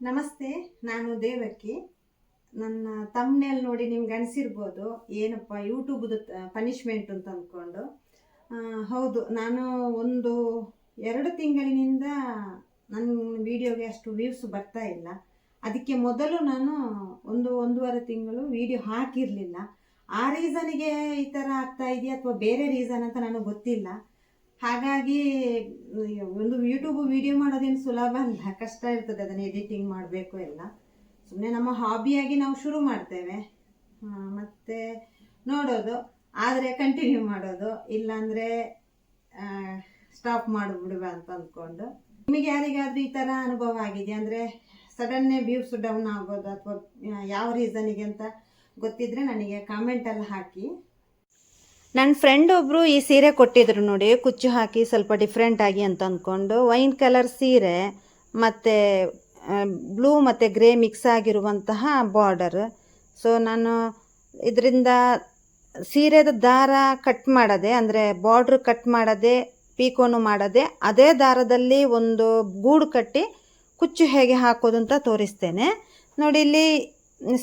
ನಮಸ್ತೆ, ನಾನು ದೇವಕ್ಕಿ ನನ್ನ ತಮ್ಮನೇಲಿ ನೋಡಿ ನಿಮ್ಗೆ ಅನಿಸಿರ್ಬೋದು. ಏನಪ್ಪ, ಯೂಟ್ಯೂಬ್ದು ಪನಿಷ್ಮೆಂಟ್ ಅಂತ ಅಂದ್ಕೊಂಡು ಹೌದು, ನಾನು ಒಂದು ಎರಡು ತಿಂಗಳಿನಿಂದ ನನ್ನ ವಿಡಿಯೋಗೆ ಅಷ್ಟು ವ್ಯೂಸ್ ಬರ್ತಾ ಇಲ್ಲ. ಅದಕ್ಕೆ ಮೊದಲು ನಾನು ಒಂದು ಒಂದೂವರೆ ತಿಂಗಳು ವಿಡಿಯೋ ಹಾಕಿರಲಿಲ್ಲ. ಆ ರೀಸನಿಗೆ ಈ ಥರ ಆಗ್ತಾ ಇದೆಯಾ ಅಥವಾ ಬೇರೆ ರೀಸನ್ ಅಂತ ನನಗೆ ಗೊತ್ತಿಲ್ಲ. ಹಾಗಾಗಿ, ಒಂದು ಯೂಟ್ಯೂಬ್ ವಿಡಿಯೋ ಮಾಡೋದೇನು ಸುಲಭ ಅಲ್ಲ. ಕಷ್ಟ ಇರ್ತದೆ ಅದನ್ನು ಎಡಿಟಿಂಗ್ ಮಾಡಬೇಕು ಎಲ್ಲ. ಸುಮ್ಮನೆ ನಮ್ಮ ಹಾಬಿಯಾಗಿ ನಾವು ಶುರು ಮಾಡ್ತೇವೆ. ಮತ್ತು ನೋಡೋದು. ಆದರೆ ಕಂಟಿನ್ಯೂ ಮಾಡೋದು. ಇಲ್ಲಾಂದರೆ ಸ್ಟಾಪ್ ಮಾಡಿಬಿಡುವ ಅಂತ ಅಂದ್ಕೊಂಡು. ನಿಮಗೆ ಯಾರಿಗಾದ್ರೂ ಈ ಥರ ಅನುಭವ ಆಗಿದೆ ಅಂದರೆ ಸಡನ್ನೇ ವ್ಯೂಸ್ ಡೌನ್ ಆಗೋದು ಅಥವಾ, ಯಾವ ರೀಸನಿಗೆ ಅಂತ ಗೊತ್ತಿದ್ದರೆ ನನಗೆ ಕಾಮೆಂಟಲ್ಲಿ ಹಾಕಿ. ನನ್ನ ಫ್ರೆಂಡ್ ಒಬ್ಬರು ಈ ಸೀರೆ ಕೊಟ್ಟಿದ್ರು ನೋಡಿ, ಕುಚ್ಚು ಹಾಕಿ ಸ್ವಲ್ಪ ಡಿಫ್ರೆಂಟ್ ಆಗಿ ಅಂತ ಅಂದ್ಕೊಂಡು ವೈನ್ ಕಲರ್ ಸೀರೆ ಮತ್ತು ಬ್ಲೂ ಮತ್ತು ಗ್ರೇ ಮಿಕ್ಸ್ ಆಗಿರುವಂತಹ ಬಾರ್ಡರ್ ಸೊ ನಾನು ಇದರಿಂದ ಸೀರೆದ ದಾರ ಕಟ್ ಮಾಡದೆ, ಅಂದರೆ ಬಾರ್ಡ್ರ್ ಕಟ್ ಮಾಡದೆ, ಪೀಕೋನು ಮಾಡದೆ, ಅದೇ ದಾರದಲ್ಲಿ ಒಂದು ಗೂಡು ಕಟ್ಟಿ ಕುಚ್ಚು ಹೇಗೆ ಹಾಕೋದು ಅಂತ ತೋರಿಸ್ತೇನೆ. ನೋಡಿ, ಇಲ್ಲಿ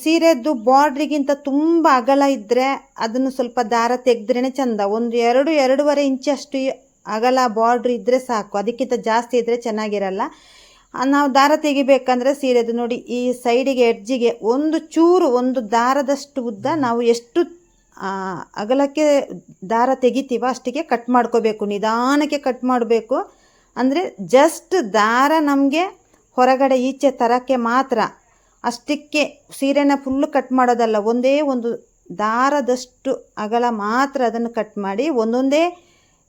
ಸೀರೆದ್ದು ಬಾರ್ಡ್ರಿಗಿಂತ ತುಂಬ ಅಗಲ ಇದ್ದರೆ ಅದನ್ನು ಸ್ವಲ್ಪ ದಾರ ತೆಗೆದ್ರೇ ಚಂದ. ಒಂದು ಎರಡು, ಎರಡೂವರೆ ಇಂಚಷ್ಟು ಅಗಲ ಬಾರ್ಡ್ರ್ ಇದ್ದರೆ ಸಾಕು. ಅದಕ್ಕಿಂತ ಜಾಸ್ತಿ ಇದ್ದರೆ ಚೆನ್ನಾಗಿರಲ್ಲ. ನಾವು ದಾರ ತೆಗಿಬೇಕಂದ್ರೆ ಸೀರೆದು ನೋಡಿ, ಈ ಸೈಡಿಗೆ, ಎಡ್ಜಿಗೆ ಒಂದು ಚೂರು, ಒಂದು ದಾರದಷ್ಟು ಉದ್ದ ನಾವು ಎಷ್ಟು ಅಗಲಕ್ಕೆ ದಾರ ತೆಗಿತೀವ ಅಷ್ಟಿಗೆ ಕಟ್ ಮಾಡ್ಕೋಬೇಕು. ನಿಧಾನಕ್ಕೆ ಕಟ್ ಮಾಡಬೇಕು. ಅಂದರೆ ಜಸ್ಟ್ ದಾರ ನಮಗೆ ಹೊರಗಡೆ ಈಚೆ ತರಕ್ಕೆ ಮಾತ್ರ ಅಷ್ಟಕ್ಕೆ ಸೀರೆನ ಫುಲ್ಲು ಕಟ್ ಮಾಡೋದಲ್ಲ, ಒಂದೇ ಒಂದು ದಾರದಷ್ಟು ಅಗಲ ಮಾತ್ರ ಅದನ್ನು ಕಟ್ ಮಾಡಿ ಒಂದೊಂದೇ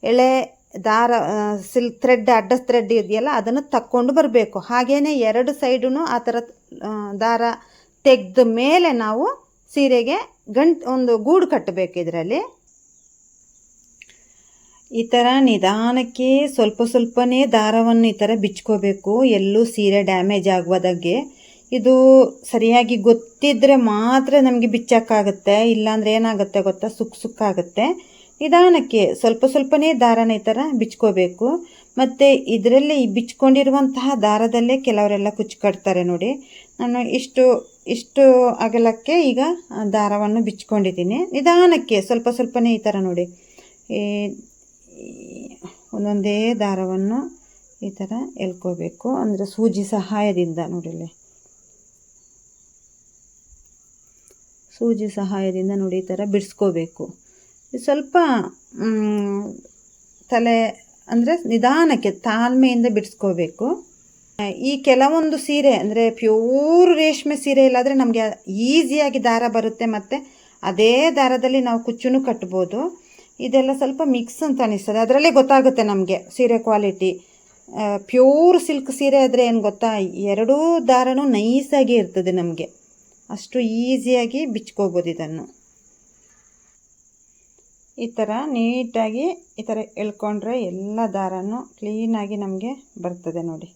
ಎಳೆ ದಾರ ಸಿಲ್ ಥ್ರೆಡ್ ಅಡ್ಡ ಥ್ರೆಡ್ ಇದೆಯಲ್ಲ, ಅದನ್ನು ತಕ್ಕೊಂಡು ಬರಬೇಕು. ಹಾಗೆಯೇ ಎರಡು ಸೈಡೂ ಆ ಥರ ದಾರ ತೆಗೆದ ಮೇಲೆ ನಾವು ಸೀರೆಗೆ ಗಂಟ್, ಒಂದು ಗೂಡು ಕಟ್ಟಬೇಕು ಇದರಲ್ಲಿ. ಈ ಥರ ನಿಧಾನಕ್ಕೆ ಸ್ವಲ್ಪ ಸ್ವಲ್ಪನೇ ದಾರವನ್ನು ಈ ಥರ ಬಿಚ್ಕೋಬೇಕು. ಎಲ್ಲೂ ಸೀರೆ ಡ್ಯಾಮೇಜ್ ಆಗುವುದಾಗೆ ಇದು ಸರಿಯಾಗಿ ಗೊತ್ತಿದ್ದರೆ ಮಾತ್ರ ನಮಗೆ ಬಿಚ್ಚಕ್ಕಾಗುತ್ತೆ, ಇಲ್ಲಾಂದ್ರೆ ಏನಾಗುತ್ತೆ ಗೊತ್ತಾ? ಸುಕ್ ಸುಕ್ಕಾಗುತ್ತೆ. ನಿಧಾನಕ್ಕೆ ಸ್ವಲ್ಪ ಸ್ವಲ್ಪನೇ ದಾರನ ಈ ಥರ ಬಿಚ್ಕೋಬೇಕು. ಮತ್ತು ಇದರಲ್ಲಿ ಬಿಚ್ಕೊಂಡಿರುವಂತಹ ದಾರದಲ್ಲೇ ಕೆಲವರೆಲ್ಲ ಕುಚ್ಚು ಕಟ್ತಾರೆ ನೋಡಿ. ನಾನು ಇಷ್ಟು ಇಷ್ಟು ಅಗಲಕ್ಕೆ ಈಗ ದಾರವನ್ನು ಬಿಚ್ಕೊಂಡಿದ್ದೀನಿ. ನಿಧಾನಕ್ಕೆ ಸ್ವಲ್ಪ ಸ್ವಲ್ಪನೇ ಈ ಥರ ನೋಡಿ. ಒಂದೊಂದೇ ದಾರವನ್ನು ಈ ಥರ ಎಳ್ಕೋಬೇಕು. ಅಂದರೆ ಸೂಜಿ ಸಹಾಯದಿಂದ ನೋಡಿಲ್ಲಿ ಸೂಜಿ ಸಹಾಯದಿಂದ ನೋಡಿ ಈ ಥರ ಬಿಡಿಸ್ಕೋಬೇಕು. ಸ್ವಲ್ಪ ತಲೆ ಅಂದರೆ ನಿಧಾನಕ್ಕೆ ತಾಳ್ಮೆಯಿಂದ ಬಿಡಿಸ್ಕೋಬೇಕು. ಈ ಕೆಲವೊಂದು ಸೀರೆ ಅಂದರೆ ಪ್ಯೂರ್ ರೇಷ್ಮೆ ಸೀರೆ ಇಲ್ಲಾದರೆ ನಮಗೆ ಈಸಿಯಾಗಿ ದಾರ ಬರುತ್ತೆ ಮತ್ತು ಅದೇ ದಾರದಲ್ಲಿ ನಾವು ಕುಚ್ಚುನು ಕಟ್ಬೋದು. ಇದೆಲ್ಲ ಸ್ವಲ್ಪ ಮಿಕ್ಸ್ ಅಂತ ಅನಿಸ್ತದೆ. ಅದರಲ್ಲೇ ಗೊತ್ತಾಗುತ್ತೆ ನಮಗೆ ಸೀರೆ ಕ್ವಾಲಿಟಿ. ಪ್ಯೂರ್ ಸಿಲ್ಕ್ ಸೀರೆ ಆದರೆ ಏನು ಗೊತ್ತಾ, ಎರಡೂ ದಾರನೂ ನೈಸಾಗಿ ಇರ್ತದೆ ನಮಗೆ. ಅಷ್ಟು ಈಸಿಯಾಗಿ ಬಿಚ್ಕೋಬೋದು ಇದನ್ನು. ಈ ಥರ ನೀಟಾಗಿ ಈ ಥರ ಎಳ್ಕೊಂಡ್ರೆ ಎಲ್ಲ ದಾರನೂ ಕ್ಲೀನಾಗಿ ನಮಗೆ ಬರ್ತದೆ ನೋಡಿ.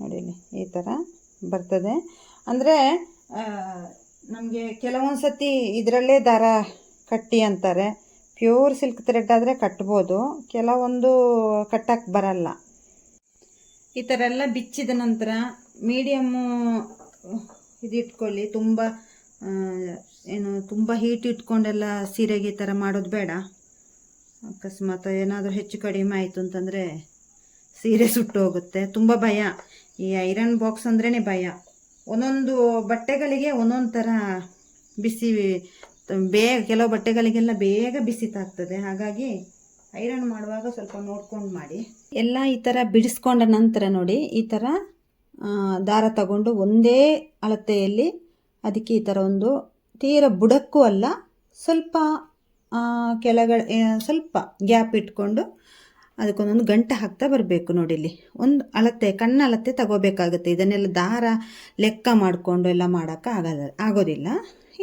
ನೋಡಿ ಈ ಥರ ಬರ್ತದೆ. ಅಂದರೆ ನಮಗೆ ಕೆಲವೊಂದು ಸತಿ ಇದರಲ್ಲೇ ದಾರ ಕಟ್ಟಿ ಅಂತಾರೆ. ಪ್ಯೂರ್ ಸಿಲ್ಕ್ ಥ್ರೆಡ್ ಆದರೆ ಕಟ್ಬೋದು. ಕೆಲವೊಂದು ಕಟ್ಟಕ್ಕೆ ಬರಲ್ಲ. ಈ ಥರ ಎಲ್ಲ ಬಿಚ್ಚಿದ ನಂತರ ಮೀಡಿಯಮ್ಮು ಇದು ಇಟ್ಕೊಳ್ಳಿ ತುಂಬ ಏನು, ತುಂಬ ಹೀಟ್ ಇಟ್ಕೊಂಡೆಲ್ಲ ಸೀರೆಗೆ ಈ ಥರ ಮಾಡೋದು ಬೇಡ. ಅಕಸ್ಮಾತ್ ಏನಾದರೂ ಹೆಚ್ಚು ಕಡಿಮೆ ಆಯಿತು ಅಂತಂದರೆ ಸೀರೆ ಸುಟ್ಟು ಹೋಗುತ್ತೆ. ತುಂಬ ಭಯ. ಈ ಐರನ್ ಬಾಕ್ಸ್ ಅಂದ್ರೇ ಭಯ. ಒಂದೊಂದು ಬಟ್ಟೆಗಳಿಗೆ ಒಂದೊಂದು ಥರ ಬಿಸಿ, ಬೇಗ, ಕೆಲವು ಬಟ್ಟೆಗಳಿಗೆಲ್ಲ ಬೇಗ ಬಿಸಿ ತಾಗ್ತದೆ. ಹಾಗಾಗಿ ಐರನ್ ಮಾಡುವಾಗ ಸ್ವಲ್ಪ ನೋಡ್ಕೊಂಡು ಮಾಡಿ. ಎಲ್ಲ ಈ ಥರ ಬಿಡಿಸ್ಕೊಂಡ ನಂತರ ನೋಡಿ, ಈ ಥರ ದಾರ ತಗೊಂಡು ಒಂದೇ ಅಳತೆಯಲ್ಲಿ ಅದಕ್ಕೆ ಈ ಥರ ಒಂದು ತೀರ ಬುಡಕ್ಕೂ ಅಲ್ಲ, ಸ್ವಲ್ಪ ಕೆಳಗಡೆ ಸ್ವಲ್ಪ ಗ್ಯಾಪ್ ಇಟ್ಕೊಂಡು ಅದಕ್ಕೊಂದೊಂದು ಗಂಟೆ ಹಾಕ್ತಾ ಬರಬೇಕು ನೋಡಿ ಇಲ್ಲಿ ಒಂದು ಅಳತೆ, ಕಣ್ಣು ಅಳತೆ ತಗೋಬೇಕಾಗುತ್ತೆ. ಇದನ್ನೆಲ್ಲ ದಾರ ಲೆಕ್ಕ ಮಾಡಿಕೊಂಡು ಎಲ್ಲ ಮಾಡೋಕ್ಕೆ ಆಗಲ್ಲ, ಆಗೋದಿಲ್ಲ.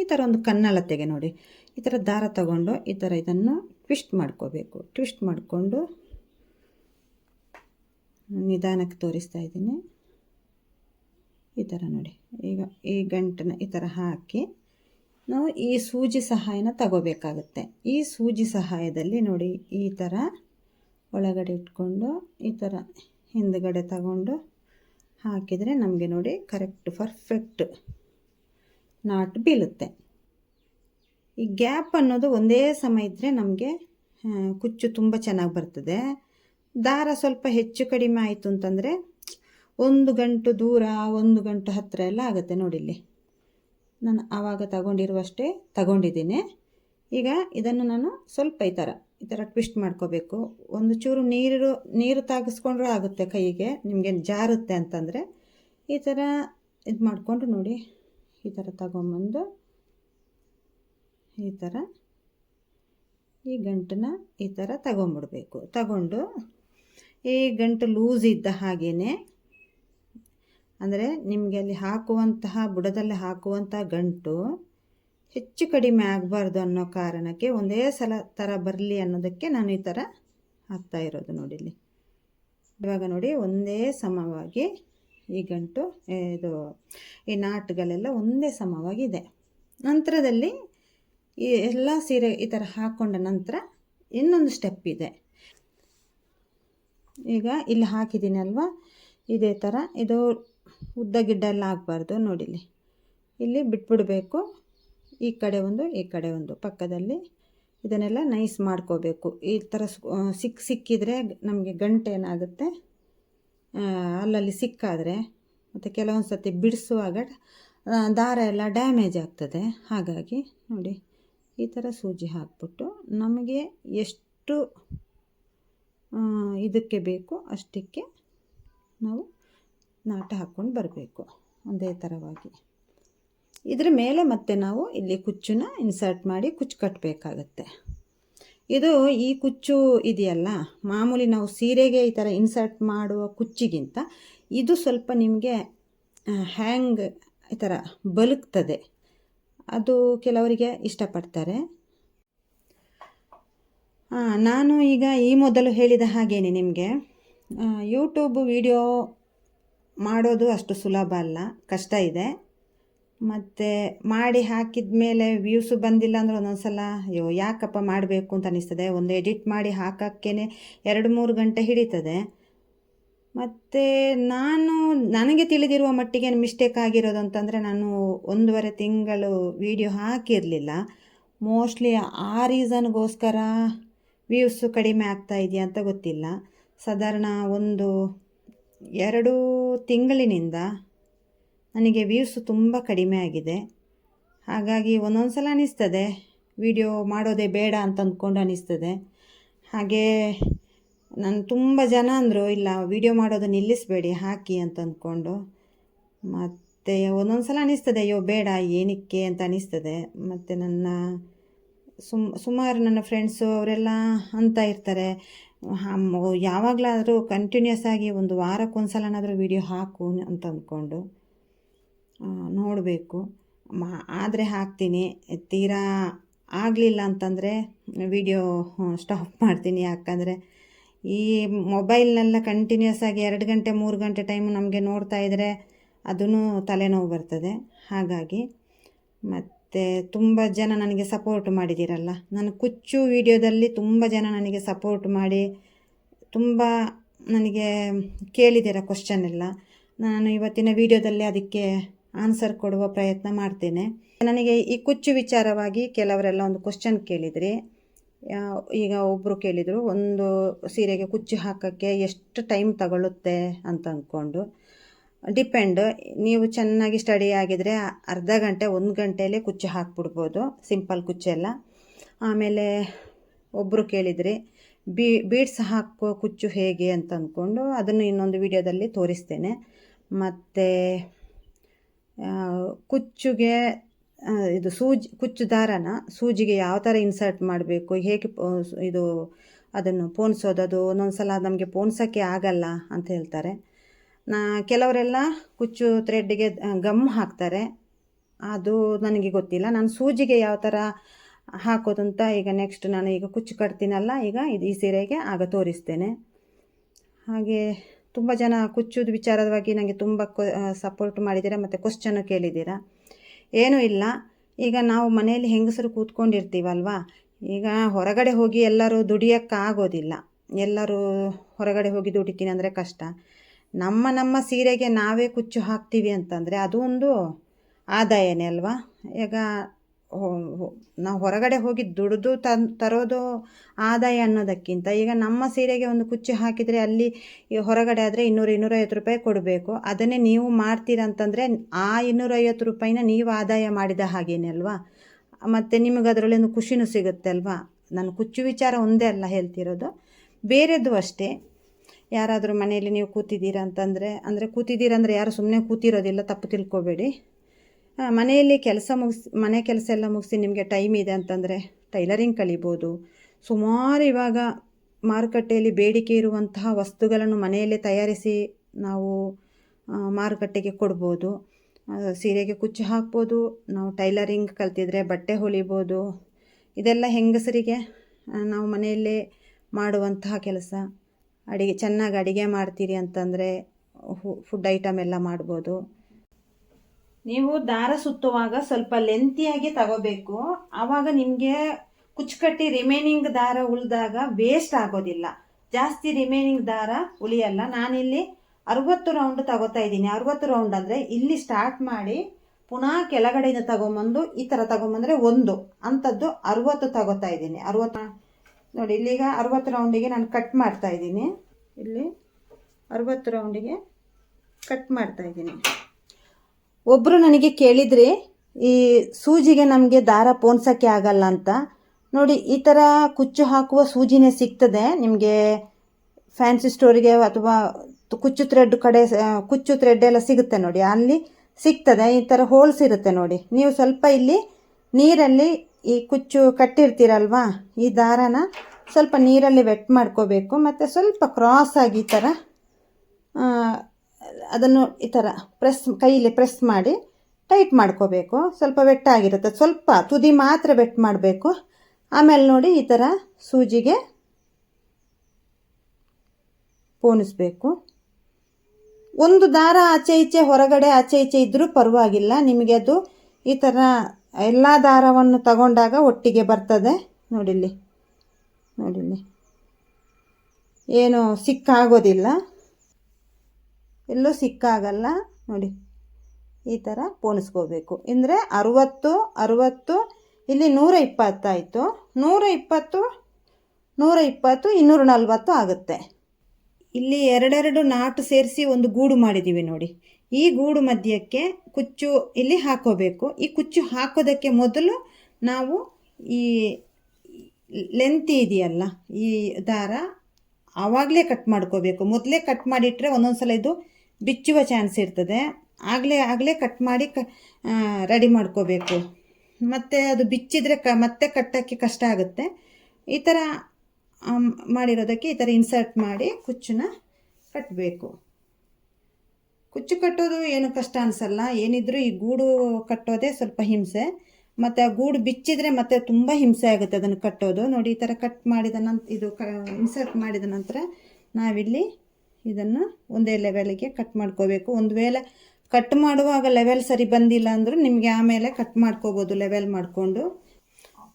ಈ ಥರ ಒಂದು ಕಣ್ಣಳತೆಗೆ ನೋಡಿ. ಈ ಥರ ದಾರ ತಗೊಂಡು ಈ ಥರ ಇದನ್ನು ಟ್ವಿಸ್ಟ್ ಮಾಡ್ಕೋಬೇಕು. ಟ್ವಿಸ್ಟ್ ಮಾಡಿಕೊಂಡು ನಿಧಾನಕ್ಕೆ ತೋರಿಸ್ತಾ ಇದ್ದೀನಿ. ಈ ಥರ ನೋಡಿ. ಈಗ ಈ ಗಂಟನ್ನ ಈ ಥರ ಹಾಕಿ ನಾವು ಈ ಸೂಜಿ ಸಹಾಯನ ತಗೋಬೇಕಾಗುತ್ತೆ. ಈ ಸೂಜಿ ಸಹಾಯದಲ್ಲಿ ನೋಡಿ ಈ ಥರ ಒಳಗಡೆ ಇಟ್ಕೊಂಡು ಈ ಥರ ಹಿಂದುಗಡೆ ತಗೊಂಡು ಹಾಕಿದರೆ ನಮಗೆ ನೋಡಿ ಕರೆಕ್ಟ್ ಪರ್ಫೆಕ್ಟ್ ನಾಟ್ ಬೀಳುತ್ತೆ. ಈ ಗ್ಯಾಪ್ ಅನ್ನೋದು ಒಂದೇ ಸಮ ಇದ್ದರೆ ನಮಗೆ ಕುಚ್ಚು ತುಂಬ ಚೆನ್ನಾಗಿ ಬರ್ತದೆ. ದಾರ ಸ್ವಲ್ಪ ಹೆಚ್ಚು ಕಡಿಮೆ ಆಯಿತು ಅಂತಂದರೆ ಒಂದು ಗಂಟು ದೂರ, ಒಂದು ಗಂಟು ಹತ್ತಿರ ಎಲ್ಲ ಆಗುತ್ತೆ ನೋಡಿಲ್ಲಿ ನಾನು ಆವಾಗ ತಗೊಂಡಿರುವಷ್ಟೇ ತಗೊಂಡಿದ್ದೀನಿ. ಈಗ ಇದನ್ನು ನಾನು ಸ್ವಲ್ಪ ಈ ಥರ ಈ ಥರ ಟ್ವಿಸ್ಟ್ ಮಾಡ್ಕೋಬೇಕು. ಒಂದು ಚೂರು ನೀರು ನೀರು ತಾಗಿಸ್ಕೊಂಡ್ರೂ ಆಗುತ್ತೆ ಕೈಗೆ, ನಿಮಗೆ ಜಾರುತ್ತೆ ಅಂತಂದರೆ ಈ ಥರ ಇದು ಮಾಡಿಕೊಂಡು ನೋಡಿ. ಈ ಥರ ತಗೊಂಬಂದು ಈ ಥರ ಈ ಗಂಟನ್ನ ಈ ಥರ ತಗೊಂಬಿಡ್ಬೇಕು. ತಗೊಂಡು ಈ ಗಂಟು ಲೂಸ್ ಇದ್ದ ಹಾಗೇ ಅಂದರೆ ನಿಮಗೆ ಅಲ್ಲಿ ಹಾಕುವಂತಹ, ಬುಡದಲ್ಲಿ ಹಾಕುವಂತಹ ಗಂಟು ಹೆಚ್ಚು ಕಡಿಮೆ ಆಗಬಾರ್ದು ಅನ್ನೋ ಕಾರಣಕ್ಕೆ ಒಂದೇ ಸಲ ಥರ ಬರಲಿ ಅನ್ನೋದಕ್ಕೆ ನಾನು ಈ ಥರ ಹಾಕ್ತಾ ಇರೋದು ನೋಡಿ ಇಲ್ಲಿ. ಇವಾಗ ನೋಡಿ ಒಂದೇ ಸಮವಾಗಿ ಈ ಗಂಟು ಇದು ಈ ನಾಟ್ಗಳೆಲ್ಲ ಒಂದೇ ಸಮವಾಗಿದೆ ನಂತರದಲ್ಲಿ ಈ ಎಲ್ಲ ಸೀರೆ ಈ ಥರ ಹಾಕ್ಕೊಂಡ ನಂತರ ಇನ್ನೊಂದು ಸ್ಟೆಪ್ ಇದೆ. ಈಗ ಇಲ್ಲಿ ಹಾಕಿದ್ದೀನಿ ಅಲ್ವಾ? ಇದೇ ಥರ ಇದು ಉದ್ದ ಗಿಡ್ಡ ಎಲ್ಲ ಆಗಬಾರ್ದು ನೋಡಿಲಿ ಇಲ್ಲಿ ಬಿಟ್ಬಿಡಬೇಕು. ಈ ಕಡೆ ಒಂದು, ಈ ಕಡೆ ಒಂದು. ಪಕ್ಕದಲ್ಲಿ ಇದನ್ನೆಲ್ಲ ನೈಸ್ ಮಾಡ್ಕೋಬೇಕು. ಈ ಥರ ಸಿಕ್ಕ ಸಿಕ್ಕಿದರೆ ನಮಗೆ ಗಂಟೆ ಏನಾಗುತ್ತೆ? ಅಲ್ಲಲ್ಲಿ ಸಿಕ್ಕಾದರೆ, ಮತ್ತು ಕೆಲವೊಂದು ಸರ್ತಿ ಬಿಡಿಸುವಾಗ ದಾರ ಎಲ್ಲ ಡ್ಯಾಮೇಜ್ ಆಗ್ತದೆ. ಹಾಗಾಗಿ ನೋಡಿ, ಈ ಥರ ಸೂಜಿ ಹಾಕ್ಬಿಟ್ಟು ನಮಗೆ ಎಷ್ಟು ಇದಕ್ಕೆ ಬೇಕು ಅಷ್ಟಕ್ಕೆ ನಾವು ನಾಟ ಹಾಕ್ಕೊಂಡು ಬರಬೇಕು. ಒಂದೇ ಥರವಾಗಿ ಇದರ ಮೇಲೆ ಮತ್ತೆ ನಾವು ಇಲ್ಲಿ ಕುಚ್ಚನ್ನ ಇನ್ಸರ್ಟ್ ಮಾಡಿ ಕುಚ್ಚು ಕಟ್ಟಬೇಕಾಗತ್ತೆ ಇದು ಈ ಕುಚ್ಚು ಇದೆಯಲ್ಲ, ಮಾಮೂಲಿ ನಾವು ಸೀರೆಗೆ ಈ ಥರ ಇನ್ಸರ್ಟ್ ಮಾಡುವ ಕುಚ್ಚಿಗಿಂತ ಇದು ಸ್ವಲ್ಪ ನಿಮಗೆ ಹ್ಯಾಂಗ್ ಈ ಥರ ಬಲುಕ್ತದೆ. ಅದು ಕೆಲವರಿಗೆ ಇಷ್ಟಪಡ್ತಾರೆ. ನಾನು ಈಗ ಈ ಮೊದಲು ಹೇಳಿದ ಹಾಗೇನೆ ನಿಮಗೆ. ಯೂಟ್ಯೂಬ್ ವಿಡಿಯೋ ಮಾಡೋದು ಅಷ್ಟು ಸುಲಭ ಅಲ್ಲ. ಕಷ್ಟ ಇದೆ. ಮತ್ತು ಮಾಡಿ ಹಾಕಿದ ಮೇಲೆ ವ್ಯೂಸು ಬಂದಿಲ್ಲ ಅಂದ್ರೆ ಒಂದೊಂದು ಸಲ ಅಯ್ಯೋ ಯಾಕಪ್ಪ ಮಾಡಬೇಕು ಅಂತ ಅನಿಸ್ತದೆ. ಒಂದು ಎಡಿಟ್ ಮಾಡಿ ಹಾಕೋಕ್ಕೇ ಎರಡು ಮೂರು ಗಂಟೆ ಹಿಡಿತದೆ. ಮತ್ತು ನಾನು, ನನಗೆ ತಿಳಿದಿರುವ ಮಟ್ಟಿಗೆ ಮಿಸ್ಟೇಕ್ ಆಗಿರೋದು ಅಂತಂದರೆ ನಾನು ಒಂದೂವರೆ ತಿಂಗಳು ವಿಡಿಯೋ ಹಾಕಿರಲಿಲ್ಲ. ಮೋಸ್ಟ್ಲಿ ಆ ರೀಸನ್ಗೋಸ್ಕರ ವ್ಯೂಸು ಕಡಿಮೆ ಆಗ್ತಾ ಇದೆಯಾ ಅಂತ ಗೊತ್ತಿಲ್ಲ. ಸಾಧಾರಣ ಒಂದು ಎರಡು ತಿಂಗಳಿನಿಂದ ನನಗೆ ವ್ಯೂಸು ತುಂಬ ಕಡಿಮೆ ಆಗಿದೆ. ಹಾಗಾಗಿ ಒಂದೊಂದು ಸಲ ಅನ್ನಿಸ್ತದೆ ವಿಡಿಯೋ ಮಾಡೋದೇ ಬೇಡ ಅಂತ ಅಂದ್ಕೊಂಡು ಅನ್ನಿಸ್ತದೆ ಹಾಗೆ ನಾನು ತುಂಬ ಜನ ಅಂದರು, ಇಲ್ಲ, ವಿಡಿಯೋ ಮಾಡೋದು ನಿಲ್ಲಿಸಬೇಡಿ, ಹಾಕಿ ಅಂತ ಅಂದ್ಕೊಂಡು. ಮತ್ತು ಒಂದೊಂದು ಸಲ ಅನ್ನಿಸ್ತದೆ ಅಯ್ಯೋ, ಬೇಡ, ಏನಕ್ಕೆ ಅಂತ ಅನ್ನಿಸ್ತದೆ ಮತ್ತು ನನ್ನ ಸುಮ್, ಸುಮಾರು ನನ್ನ ಫ್ರೆಂಡ್ಸು ಅವರೆಲ್ಲ ಅಂತ ಇರ್ತಾರೆ. ಯಾವಾಗಲಾದರೂ ಕಂಟಿನ್ಯೂಸ್ ಆಗಿ ಒಂದು ವಾರಕ್ಕೊಂದ್ಸಲನಾದರೂ ವಿಡಿಯೋ ಹಾಕು ಅಂತ ಅಂದ್ಕೊಂಡು ನೋಡಬೇಕು. ಮಾ, ಆದರೆ ಹಾಕ್ತೀನಿ. ತೀರಾ ಆಗಲಿಲ್ಲ ಅಂತಂದರೆ ವಿಡಿಯೋ ಸ್ಟಾಪ್ ಮಾಡ್ತೀನಿ. ಯಾಕಂದರೆ ಈ ಮೊಬೈಲ್ನೆಲ್ಲ ಕಂಟಿನ್ಯೂಸ್ ಆಗಿ ಎರಡು ಗಂಟೆ, ಮೂರು ಗಂಟೆ ಟೈಮು ನಮಗೆ ನೋಡ್ತಾ ಇದ್ದರೆ ಅದೂ ತಲೆನೋವು ಬರ್ತದೆ. ಹಾಗಾಗಿ ಮತ್ತು ತುಂಬ ಜನ ನನಗೆ ಸಪೋರ್ಟ್ ಮಾಡಿದ್ದೀರಲ್ಲ ನಾನು ಕುಚ್ಚು ವಿಡಿಯೋದಲ್ಲಿ ತುಂಬ ಜನ ನನಗೆ ಸಪೋರ್ಟ್ ಮಾಡಿ ತುಂಬ ನನಗೆ ಕೇಳಿದ್ದೀರ ಕ್ವಶನ್ ಎಲ್ಲ. ನಾನು ಇವತ್ತಿನ ವಿಡಿಯೋದಲ್ಲಿ ಅದಕ್ಕೆ ಆನ್ಸರ್ ಕೊಡುವ ಪ್ರಯತ್ನ ಮಾಡ್ತೇನೆ. ನನಗೆ ಈ ಕುಚ್ಚು ವಿಚಾರವಾಗಿ ಕೆಲವರೆಲ್ಲ ಒಂದು ಕ್ವಶನ್ ಕೇಳಿದ್ರಿ ಈಗ ಒಬ್ಬರು ಕೇಳಿದರು, ಒಂದು ಸೀರೆಗೆ ಕುಚ್ಚು ಹಾಕೋಕ್ಕೆ ಎಷ್ಟು ಟೈಮ್ ತಗೊಳ್ಳುತ್ತೆ ಅಂತ ಅಂದ್ಕೊಂಡು ಡಿಪೆಂಡ್. ನೀವು ಚೆನ್ನಾಗಿ ಸ್ಟಡಿ ಆಗಿದರೆ ಅರ್ಧ ಗಂಟೆ, ಒಂದು ಗಂಟೆಯಲ್ಲೇ ಕುಚ್ಚು ಹಾಕ್ಬಿಡ್ಬೋದು. ಸಿಂಪಲ್ ಕುಚ್ಚೆಲ್ಲ ಆಮೇಲೆ ಒಬ್ಬರು ಕೇಳಿದ್ರಿ, ಬೀ, ಬೀಡ್ಸ್ ಹಾಕೋ ಕುಚ್ಚು ಹೇಗೆ ಅಂತ ಅಂದ್ಕೊಂಡು ಅದನ್ನು ಇನ್ನೊಂದು ವಿಡಿಯೋದಲ್ಲಿ ತೋರಿಸ್ತೇನೆ. ಮತ್ತು ಕುಚ್ಚುಗೆ ಇದು ಸೂಜಿ, ಕುಚ್ಚು ದಾರನ ಸೂಜಿಗೆ ಯಾವ ಥರ ಇನ್ಸರ್ಟ್ ಮಾಡಬೇಕು, ಹೇಗೆ ಇದು ಅದನ್ನು ಪೋಣಿಸೋದು ಅದು ಒಂದೊಂದು ಸಲ ನಮಗೆ ಪೋಣಿಸೋಕ್ಕೆ ಆಗಲ್ಲ ಅಂತ ಹೇಳ್ತಾರೆ. ಕೆಲವರೆಲ್ಲ ಕುಚ್ಚು ಥ್ರೆಡ್ಡಿಗೆ ಗಮ್ ಹಾಕ್ತಾರೆ. ಅದು ನನಗೆ ಗೊತ್ತಿಲ್ಲ. ನಾನು ಸೂಜಿಗೆ ಯಾವ ಥರ ಹಾಕೋದಂತ ಈಗ ನೆಕ್ಸ್ಟ್ ನಾನು ಈಗ ಕುಚ್ಚು ಕಟ್ತೀನಲ್ಲ, ಈಗ ಇದು ಈ ಸೀರೆಗೆ ಆಗ ತೋರಿಸ್ತೇನೆ. ಹಾಗೆ ತುಂಬ ಜನ ಕುಚ್ಚುದು ವಿಚಾರವಾಗಿ ನನಗೆ ತುಂಬ ಸಪೋರ್ಟ್ ಮಾಡಿದ್ದೀರಾ ಮತ್ತು ಕ್ವಶ್ಚನ್ನು ಕೇಳಿದ್ದೀರಾ? ಏನೂ ಇಲ್ಲ. ಈಗ ನಾವು ಮನೆಯಲ್ಲಿ ಹೆಂಗಸರು ಕೂತ್ಕೊಂಡಿರ್ತೀವಲ್ವಾ? ಈಗ ಹೊರಗಡೆ ಹೋಗಿ ಎಲ್ಲರೂ ದುಡಿಯೋಕ್ಕಾಗೋದಿಲ್ಲ ಎಲ್ಲರೂ ಹೊರಗಡೆ ಹೋಗಿ ದುಡಿತೀನಿ ಅಂದರೆ ಕಷ್ಟ. ನಮ್ಮ ನಮ್ಮ ಸೀರೆಗೆ ನಾವೇ ಕುಚ್ಚು ಹಾಕ್ತೀವಿ ಅಂತಂದರೆ ಅದು ಒಂದು ಆದಾಯನೇ ಅಲ್ವಾ? ಈಗ ನಾವು ಹೊರಗಡೆ ಹೋಗಿ ದುಡಿದು ತನ್ ತರೋದು ಆದಾಯ ಅನ್ನೋದಕ್ಕಿಂತ ಈಗ ನಮ್ಮ ಸೀರೆಗೆ ಒಂದು ಕುಚ್ಚು ಹಾಕಿದರೆ ಅಲ್ಲಿ ಹೊರಗಡೆ ಆದರೆ ಇನ್ನೂರು, ಇನ್ನೂರೈವತ್ತು ರೂಪಾಯಿ ಕೊಡಬೇಕು. ಅದನ್ನೇ ನೀವು ಮಾಡ್ತೀರಂತಂದರೆ ಆ ಇನ್ನೂರೈವತ್ತು ರೂಪಾಯಿನ ನೀವು ಆದಾಯ ಮಾಡಿದ ಹಾಗೇನೆ ಅಲ್ವಾ? ಮತ್ತು ನಿಮಗೆ ಅದರಲ್ಲಿ ಒಂದು ಖುಷಿನೂ ಸಿಗುತ್ತೆ ಅಲ್ವಾ? ನಾನು ಕುಚ್ಚು ವಿಚಾರ ಒಂದೇ ಅಲ್ಲ ಹೇಳ್ತಿರೋದು. ಬೇರೆದು ಅಷ್ಟೇ. ಯಾರಾದರೂ ಮನೆಯಲ್ಲಿ ನೀವು ಕೂತಿದ್ದೀರಾ ಅಂತಂದರೆ, ಅಂದರೆ ಕೂತಿದ್ದೀರ ಅಂದರೆ ಯಾರು ಸುಮ್ಮನೆ ಕೂತಿರೋದಿಲ್ಲ, ತಪ್ಪು ತಿಳ್ಕೊಬೇಡಿ. ಮನೆಯಲ್ಲಿ ಕೆಲಸ ಮುಗಿಸಿ, ಮನೆ ಕೆಲಸ ಎಲ್ಲ ಮುಗಿಸಿ ನಿಮಗೆ ಟೈಮ್ ಇದೆ ಅಂತಂದರೆ ಟೈಲರಿಂಗ್ ಕಲಿಬೋದು. ಸುಮಾರು ಇವಾಗ ಮಾರುಕಟ್ಟೆಯಲ್ಲಿ ಬೇಡಿಕೆ ಇರುವಂತಹ ವಸ್ತುಗಳನ್ನು ಮನೆಯಲ್ಲೇ ತಯಾರಿಸಿ ನಾವು ಮಾರುಕಟ್ಟೆಗೆ ಕೊಡ್ಬೋದು. ಸೀರೆಗೆ ಕುಚ್ಚು ಹಾಕ್ಬೋದು, ನಾವು ಟೈಲರಿಂಗ್ ಕಲ್ತಿದ್ರೆ ಬಟ್ಟೆ ಹೊಲಿಬೋದು. ಇದೆಲ್ಲ ಹೆಂಗಸರಿಗೆ ನಾವು ಮನೆಯಲ್ಲೇ ಮಾಡುವಂತಹ ಕೆಲಸ. ಅಡಿಗೆ, ಚೆನ್ನಾಗಿ ಅಡಿಗೆ ಮಾಡ್ತೀರಿ ಅಂತಂದರೆ ಫುಡ್ ಐಟಮ್ ಎಲ್ಲ ಮಾಡ್ಬೋದು. ನೀವು ದಾರ ಸುತ್ತುವಾಗ ಸ್ವಲ್ಪ ಲೆಂತಿಯಾಗಿ ತಗೋಬೇಕು. ಆವಾಗ ನಿಮಗೆ ಕುಚ್ಚುಕಟ್ಟಿ ರಿಮೈನಿಂಗ್ ದಾರ ಉಳಿದಾಗ ವೇಸ್ಟ್ ಆಗೋದಿಲ್ಲ. ಜಾಸ್ತಿ ರಿಮೈನಿಂಗ್ ದಾರ ಉಳಿಯಲ್ಲ. ನಾನಿಲ್ಲಿ ಅರವತ್ತು ರೌಂಡ್ ತಗೋತಾ ಇದ್ದೀನಿ. ಅರವತ್ತು ರೌಂಡ್ ಅಂದರೆ ಇಲ್ಲಿ ಸ್ಟಾರ್ಟ್ ಮಾಡಿ ಪುನಃ ಕೆಳಗಡೆಯಿಂದ ತಗೊಂಬಂದು ಈ ಥರ ತಗೊಂಬಂದರೆ ಒಂದು. ಅಂಥದ್ದು ಅರವತ್ತು ತಗೋತಾ ಇದ್ದೀನಿ. ಅರವತ್ತು ನೋಡಿ ಇಲ್ಲಿಗ ಅರವತ್ತು ರೌಂಡಿಗೆ ನಾನು ಕಟ್ ಮಾಡ್ತಾ ಇದ್ದೀನಿ. ಇಲ್ಲಿ ಅರವತ್ತು ರೌಂಡಿಗೆ ಕಟ್ ಮಾಡ್ತಾ ಇದ್ದೀನಿ. ಒಬ್ಬರು ನನಗೆ ಕೇಳಿದ್ರಿ, ಈ ಸೂಜಿಗೆ ನಮಗೆ ದಾರ ಪೋಣ್ಸೋಕ್ಕೆ ಆಗಲ್ಲ ಅಂತ. ನೋಡಿ, ಈ ಥರ ಕುಚ್ಚು ಹಾಕುವ ಸೂಜಿನೇ ಸಿಗ್ತದೆ. ನಿಮಗೆ ಫ್ಯಾನ್ಸಿ ಸ್ಟೋರಿಗೆ ಅಥವಾ ಕುಚ್ಚು ಥ್ರೆಡ್ ಕಡೆ ಕುಚ್ಚು ಥ್ರೆಡ್ ಎಲ್ಲ ಸಿಗುತ್ತೆ ನೋಡಿ, ಅಲ್ಲಿ ಸಿಗ್ತದೆ. ಈ ಥರ ಹೋಲ್ಸ್ ಇರುತ್ತೆ ನೋಡಿ. ನೀವು ಸ್ವಲ್ಪ ಇಲ್ಲಿ ನೀರಲ್ಲಿ ಈ ಕುಚ್ಚು ಕಟ್ಟಿರ್ತೀರಲ್ವಾ, ಈ ದಾರನ ಸ್ವಲ್ಪ ನೀರಲ್ಲಿ ವೆಟ್ ಮಾಡ್ಕೋಬೇಕು, ಮತ್ತು ಸ್ವಲ್ಪ ಕ್ರಾಸ್ ಆಗಿ ಈ ಥರ ಅದನ್ನು ಈ ಥರ ಪ್ರೆಸ್ ಕೈಯಲ್ಲಿ ಪ್ರೆಸ್ ಮಾಡಿ ಟೈಟ್ ಮಾಡ್ಕೋಬೇಕು. ಸ್ವಲ್ಪ ವೆಟ್ಟಾಗಿರುತ್ತೆ ಸ್ವಲ್ಪ ತುದಿ ಮಾತ್ರ ವೆಟ್ ಮಾಡಬೇಕು. ಆಮೇಲೆ ನೋಡಿ ಈ ಥರ ಸೂಜಿಗೆ ಪೋಣಿಸ್ಬೇಕು. ಒಂದು ದಾರ ಆಚೆ ಈಚೆ, ಹೊರಗಡೆ ಆಚೆ ಈಚೆ ಇದ್ದರೂ ಪರವಾಗಿಲ್ಲ, ನಿಮಗೆ ಅದು ಈ ಥರ ಎಲ್ಲ ದಾರವನ್ನು ತಗೊಂಡಾಗ ಒಟ್ಟಿಗೆ ಬರ್ತದೆ. ನೋಡಿಲ್ಲಿ ನೋಡಿಲ್ಲಿ. ಏನು ಸಿಕ್ಕಾಗೋದಿಲ್ಲ. ಎಲ್ಲೂ ಸಿಕ್ಕಾಗಲ್ಲ. ನೋಡಿ, ಈ ಥರ ಪೋಣಿಸ್ಕೋಬೇಕು. ಅಂದರೆ ಅರುವತ್ತು ಅರುವತ್ತು, ಇಲ್ಲಿ ನೂರ ಇಪ್ಪತ್ತಾಯಿತು ನೂರ ಇಪ್ಪತ್ತು ನೂರ ಇಪ್ಪತ್ತು, ಇನ್ನೂರ ನಲ್ವತ್ತು ಆಗುತ್ತೆ. ಇಲ್ಲಿ ಎರಡೆರಡು ನಾಟು ಸೇರಿಸಿ ಒಂದು ಗೂಡು ಮಾಡಿದ್ದೀವಿ ನೋಡಿ. ಈ ಗೂಡು ಮಧ್ಯಕ್ಕೆ ಕುಚ್ಚು ಇಲ್ಲಿ ಹಾಕೋಬೇಕು. ಈ ಕುಚ್ಚು ಹಾಕೋದಕ್ಕೆ ಮೊದಲು ನಾವು ಈ ಲೆಂತಿ ಇದೆಯಲ್ಲ, ಈ ದಾರ ಆವಾಗಲೇ ಕಟ್ ಮಾಡ್ಕೋಬೇಕು. ಮೊದಲೇ ಕಟ್ ಮಾಡಿಟ್ರೆ ಒಂದೊಂದು ಸಲ ಇದು ಬಿಚ್ಚುವ ಚಾನ್ಸ್ ಇರ್ತದೆ. ಆಗಲೇ ಆಗಲೇ ಕಟ್ ಮಾಡಿ ಕ ರೆಡಿ ಮಾಡ್ಕೋಬೇಕು. ಮತ್ತು ಅದು ಬಿಚ್ಚಿದ್ರೆ ಕ, ಮತ್ತೆ ಕಟ್ಟೋಕ್ಕೆ ಕಷ್ಟ ಆಗುತ್ತೆ. ಈ ಥರ ಮಾಡಿರೋದಕ್ಕೆ ಈ ಥರ ಇನ್ಸರ್ಟ್ ಮಾಡಿ ಕುಚ್ಚನ್ನ ಕಟ್ಟಬೇಕು ಕುಚ್ಚು ಕಟ್ಟೋದು ಏನು ಕಷ್ಟ ಅನಿಸಲ್ಲ. ಏನಿದ್ರೂ ಈ ಗೂಡು ಕಟ್ಟೋದೇ ಸ್ವಲ್ಪ ಹಿಂಸೆ. ಮತ್ತು ಆ ಗೂಡು ಬಿಚ್ಚಿದ್ರೆ ಮತ್ತೆ ತುಂಬ ಹಿಂಸೆ ಆಗುತ್ತೆ ಅದನ್ನು ಕಟ್ಟೋದು. ನೋಡಿ, ಈ ಥರ ಕಟ್ ಮಾಡಿದ ನಂತರ ಇದು ಕ ಇನ್ಸರ್ಟ್ ಮಾಡಿದ ನಂತರ ನಾವಿಲ್ಲಿ ಇದನ್ನು ಒಂದೇ ಲೆವೆಲ್ಗೆ ಕಟ್ ಮಾಡ್ಕೋಬೇಕು. ಒಂದು ವೇಳೆ ಕಟ್ ಮಾಡುವಾಗ ಲೆವೆಲ್ ಸರಿ ಬಂದಿಲ್ಲ ಅಂದರೂ ನಿಮಗೆ ಆಮೇಲೆ ಕಟ್ ಮಾಡ್ಕೋಬೋದು ಲೆವೆಲ್ ಮಾಡಿಕೊಂಡು.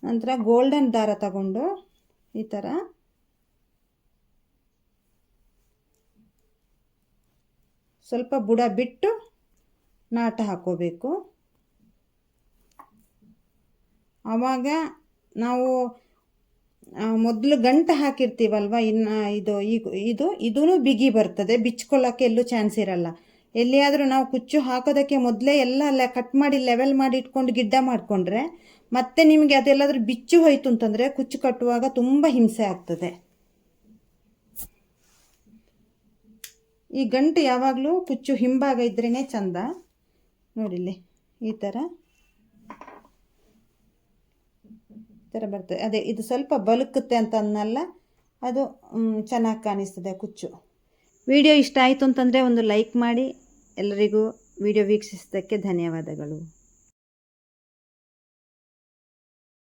ನಂತರ ಗೋಲ್ಡನ್ ದಾರ ತಗೊಂಡು ಈ ಥರ ಸ್ವಲ್ಪ ಬುಡ ಬಿಟ್ಟು ನಾಟ ಹಾಕೋಬೇಕು. ಆವಾಗ ನಾವು ಮೊದಲು ಗಂಟು ಹಾಕಿರ್ತೀವಲ್ವ, ಇನ್ನು ಇದು ಇದು ಇದೂ ಬಿಗಿ ಬರ್ತದೆ ಬಿಚ್ಕೊಳ್ಳೋಕ್ಕೆ ಎಲ್ಲೂ ಚಾನ್ಸ್ ಇರಲ್ಲ. ಎಲ್ಲಿಯಾದರೂ ನಾವು ಕುಚ್ಚು ಹಾಕೋದಕ್ಕೆ ಮೊದಲೇ ಎಲ್ಲ ಕಟ್ ಮಾಡಿ ಲೆವೆಲ್ ಮಾಡಿ ಇಟ್ಕೊಂಡು ಗಿಡ್ಡ ಮಾಡಿಕೊಂಡ್ರೆ ಮತ್ತೆ ನಿಮಗೆ ಅದೆಲ್ಲಾದರೂ ಬಿಚ್ಚು ಹೋಯಿತು ಅಂತಂದರೆ ಕುಚ್ಚು ಕಟ್ಟುವಾಗ ತುಂಬ ಹಿಂಸೆ ಆಗ್ತದೆ. ಈ ಗಂಟು ಯಾವಾಗಲೂ ಕುಚ್ಚು ಹಿಂಭಾಗ ಇದ್ರೇ ಚಂದ. ನೋಡಿಲ್ಲಿ ಈ ಥರ ಈ ಥರ ಬರ್ತದೆ. ಅದೇ, ಇದು ಸ್ವಲ್ಪ ಬಲುಕುತ್ತೆ ಅಂತ ಅನ್ನಲ್ಲ ಅದು ಚೆನ್ನಾಗಿ ಕಾಣಿಸ್ತದೆ ಕುಚ್ಚು ವಿಡಿಯೋ ಇಷ್ಟ ಆಯಿತು ಅಂತಂದರೆ ಒಂದು ಲೈಕ್ ಮಾಡಿ. ಎಲ್ಲರಿಗೂ ವಿಡಿಯೋ ವೀಕ್ಷಿಸಿದ್ದಕ್ಕೆ ಧನ್ಯವಾದಗಳು.